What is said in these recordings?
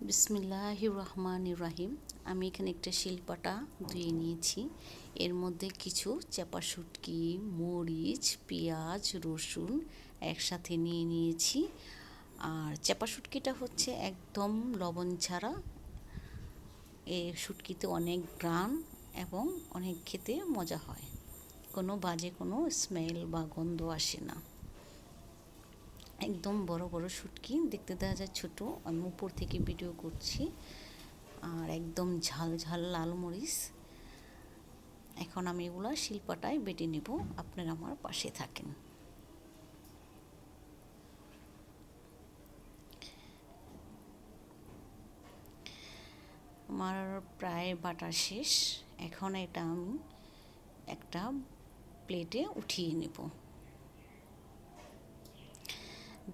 বিসমিল্লাহ রহমান রাহিম আমি এখানে একটা শিলপাটা ধুয়ে নিয়েছি। এর মধ্যে কিছু চাপা শুটকি, মরিচ, পেঁয়াজ, রসুন একসাথে নিয়ে নিয়েছি। আর চাপা শুটকিটা হচ্ছে একদম লবণ ছাড়া। এ শুটকিতে অনেক গ্রান এবং অনেক খেতে মজা হয়। কোনো বাজে কোনো স্মেল বা গন্ধ আসে না। একদম বড় বড় শুটকি। দেখতে দেখা যায় ছোট। আমি উপর থেকে ভিডিও করছি। আর একদম ঝাল ঝাল লাল মরিচ। এখন আমি এগুলো শিল্পাটায় বেটে নেব। আপনারা আমার পাশে থাকেন। আমার প্রায় বাটা শেষ। এখন এটা আমি একটা প্লেটে উঠিয়ে নেব।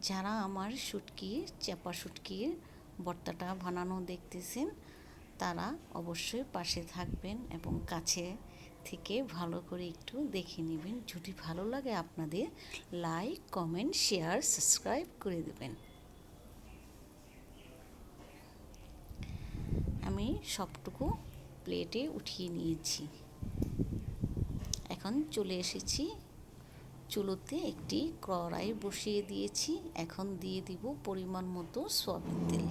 যারা আমার শুটকি চেপা শুটকির ভর্তাটা বানানো দেখতেছেন, তারা অবশ্যই পাশে থাকবেন এবং কাছে থেকে ভালো করে একটু দেখে নেবেন। যদি ভালো লাগে আপনাদের লাইক কমেন্ট শেয়ার সাবস্ক্রাইব করে দেবেন। আমি সবটুকু প্লেটে উঠিয়ে নিয়েছি। এখন চলে এসেছি চুলোতে একটি কড়াই বসিয়ে দিয়েছি। এখন দিয়ে দিব পরিমাণ মতো সয়াবিন তেল।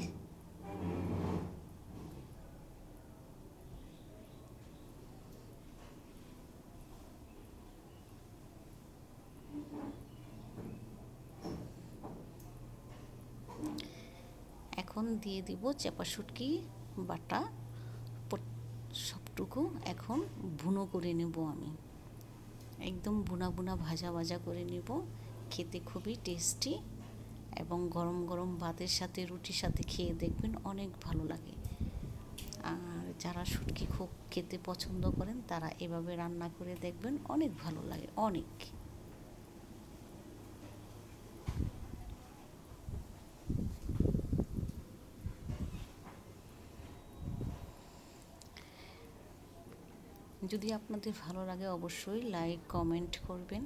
এখন দিয়ে দিব চাপা শুটকি, বাটা, সবটুকু এখন ভুনো করে নেব আমি। একদম বুনা বুনা ভাজা ভাজা করে নেব। খেতে খুবই টেস্টি এবং গরম গরম ভাতের সাথে, রুটির সাথে খেয়ে দেখবেন অনেক ভালো লাগে। আর যারা শুটকি খুব খেতে পছন্দ করেন, তারা এভাবে রান্না করে দেখবেন অনেক ভালো লাগে, অনেক। যদি আপনাদের ভালো লাগে অবশ্যই লাইক কমেন্ট করবেন।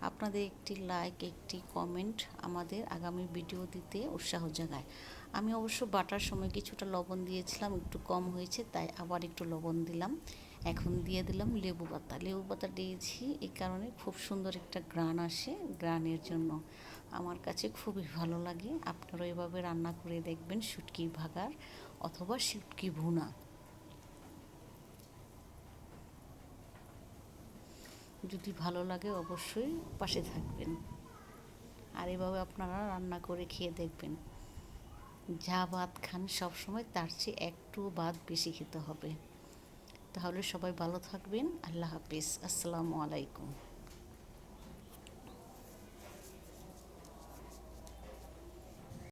আপনাদের একটি লাইক একটি কমেন্ট আমাদের আগামী ভিডিও দিতে উৎসাহ জাগায়। আমি অবশ্য বাটার সময় কিছুটা লবণ দিয়েছিলাম, একটু কম হয়েছে, তাই আবার একটু লবণ দিলাম। এখন দিয়ে দিলাম লেবু পাতা। লেবু পাতা দিয়েছি এই কারণে খুব সুন্দর একটা গ্রান আসে গ্রানের জন্য। আমার কাছে খুবই ভালো লাগে। আপনারা এভাবে রান্না করে দেখবেন শুটকি ভাগার অথবা শুটকি ভুনা। যদি ভালো লাগে অবশ্যই পাশে থাকবেন। আর এভাবে আপনারা রান্না করে খেয়ে দেখবেন। যা ভাত খান সবসময় তার চেয়ে একটু ভাত বেশি খেতে হবে। তাহলে সবাই ভালো থাকবেন। আল্লাহ হাফিজ। আসসালামু আলাইকুম।